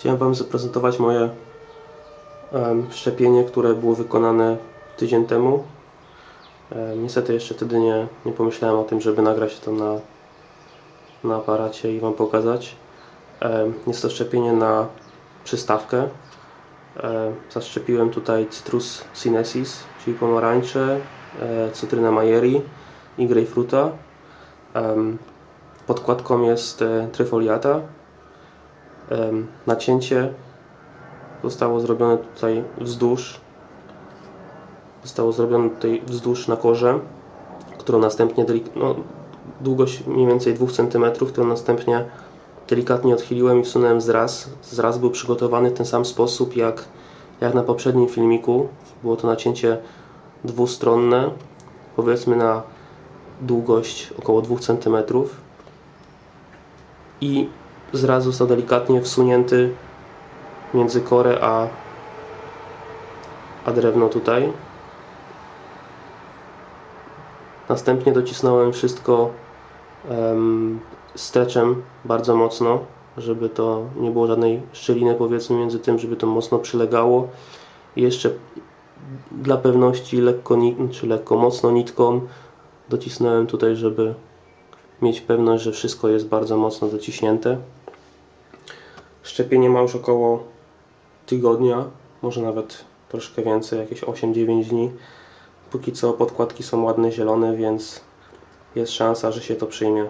Chciałem Wam zaprezentować moje szczepienie, które było wykonane tydzień temu. Em, Niestety jeszcze wtedy nie, nie pomyślałem o tym, żeby nagrać to na, na aparacie i Wam pokazać. Jest to szczepienie na przystawkę. Em, Zaszczepiłem tutaj Citrus sinensis, czyli pomarańcze, e, cytrynę Majeri i grejpfruta. Podkładką jest e, tryfoliata. Nacięcie zostało zrobione tutaj wzdłuż. Zostało zrobione tutaj wzdłuż na korze, którą następnie no, długość mniej więcej 2 cm, którą następnie delikatnie odchyliłem i wsunąłem zraz. Zraz był przygotowany w ten sam sposób jak, jak na poprzednim filmiku. Było to nacięcie dwustronne, powiedzmy na długość około 2 cm i zraz został delikatnie wsunięty między korę a, a drewno tutaj. Następnie docisnąłem wszystko um, stretchem bardzo mocno, żeby to nie było żadnej szczeliny powiedzmy między tym, żeby to mocno przylegało. I jeszcze dla pewności lekko, czy lekko mocno nitką docisnąłem tutaj, żeby mieć pewność, że wszystko jest bardzo mocno dociśnięte. Szczepienie ma już około tygodnia, może nawet troszkę więcej, jakieś 8-9 dni. Póki co podkładki są ładne, zielone, więc jest szansa, że się to przyjmie.